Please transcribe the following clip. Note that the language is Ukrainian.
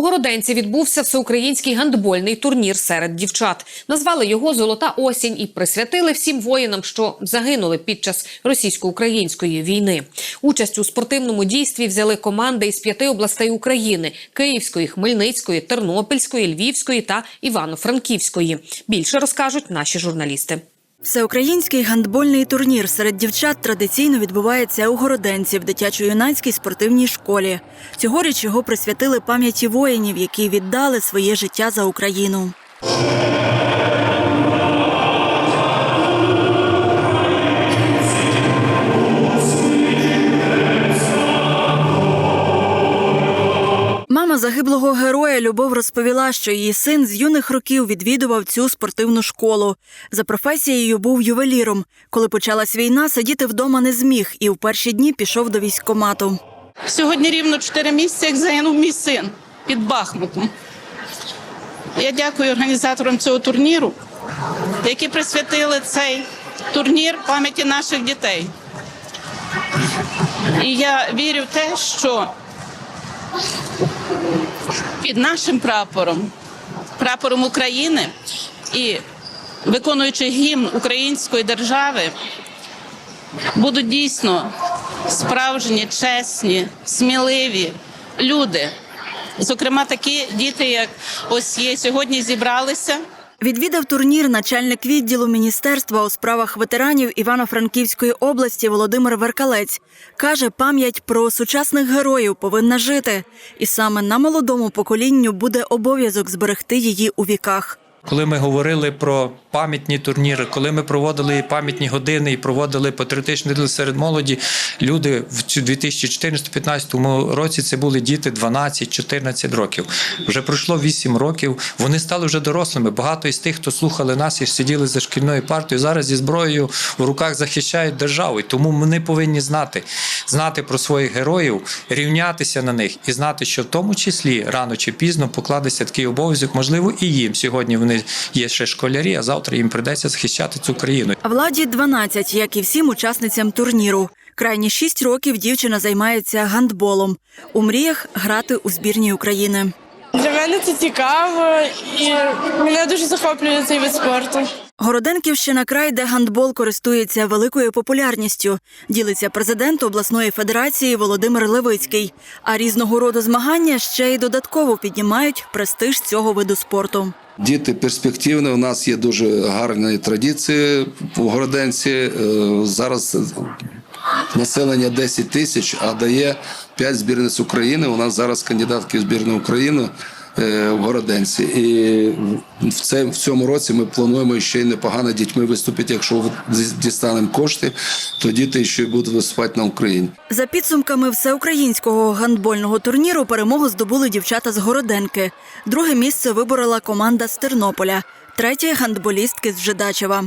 У Городенці відбувся всеукраїнський гандбольний турнір серед дівчат. Назвали його Золота осінь і присвятили всім воїнам, що загинули під час російсько-української війни. Участь у спортивному дійстві взяли команди із п'яти областей України: Київської, Хмельницької, Тернопільської, Львівської та Івано-Франківської. Більше розкажуть наші журналісти. Всеукраїнський гандбольний турнір серед дівчат традиційно відбувається у Городенці в дитячо-юнацькій спортивній школі. Цьогоріч його присвятили пам'яті воїнів, які віддали своє життя за Україну. Мама загиблого героя Любов розповіла, що її син з юних років відвідував цю спортивну школу. За професією був ювеліром. Коли почалась війна, сидіти вдома не зміг і в перші дні пішов до військкомату. Сьогодні рівно 4 місяці, як загинув мій син під Бахмутом. Я дякую організаторам цього турніру, які присвятили цей турнір пам'яті наших дітей. І я вірю в те, що під нашим прапором, прапором України і виконуючи гімн української держави, будуть дійсно справжні, чесні, сміливі люди. Зокрема, такі діти, як ось є сьогодні, зібралися. Відвідав турнір начальник відділу міністерства у справах ветеранів Івано-Франківської області Володимир Веркалець. Каже, пам'ять про сучасних героїв повинна жити, і саме на молодому поколінню буде обов'язок зберегти її у віках. Коли ми говорили про пам'ятні турніри, коли ми проводили пам'ятні години і проводили патріотичні дні серед молоді, люди в цю 2014-2015 році це були діти 12-14 років. Вже пройшло 8 років. Вони стали вже дорослими. Багато із тих, хто слухали нас і сиділи за шкільною партою, зараз зі зброєю в руках захищають державу. І тому ми повинні знати, знати про своїх героїв, рівнятися на них і знати, що в тому числі рано чи пізно покладеться такий обов'язок, можливо, і їм сьогодні вони є ще школярі, а завтра їм прийдеться захищати цю країну. А Владі 12, як і всім учасницям турніру. Крайні 6 років дівчина займається гандболом. У мріях грати у збірній України. Для мене це цікаво і мене дуже захоплює цей вид спорту. Городенківщина край, де гандбол користується великою популярністю, ділиться президент обласної федерації Володимир Левицький. А різного роду змагання ще й додатково піднімають престиж цього виду спорту. Діти перспективні. У нас є дуже гарні традиції в Городенці. Е, Зараз населення 10 тисяч, а дає 5 збірниць України. У нас зараз кандидатки в збірну України в Городенці. І в це- в цьому році ми плануємо ще й непогано дітьми виступити. Якщо дістанемо кошти, то діти ще й будуть виступати на Україні. За підсумками всеукраїнського гандбольного турніру перемогу здобули дівчата з Городенки. Друге місце виборола команда з Тернополя, третє гандболістки з Жидачева.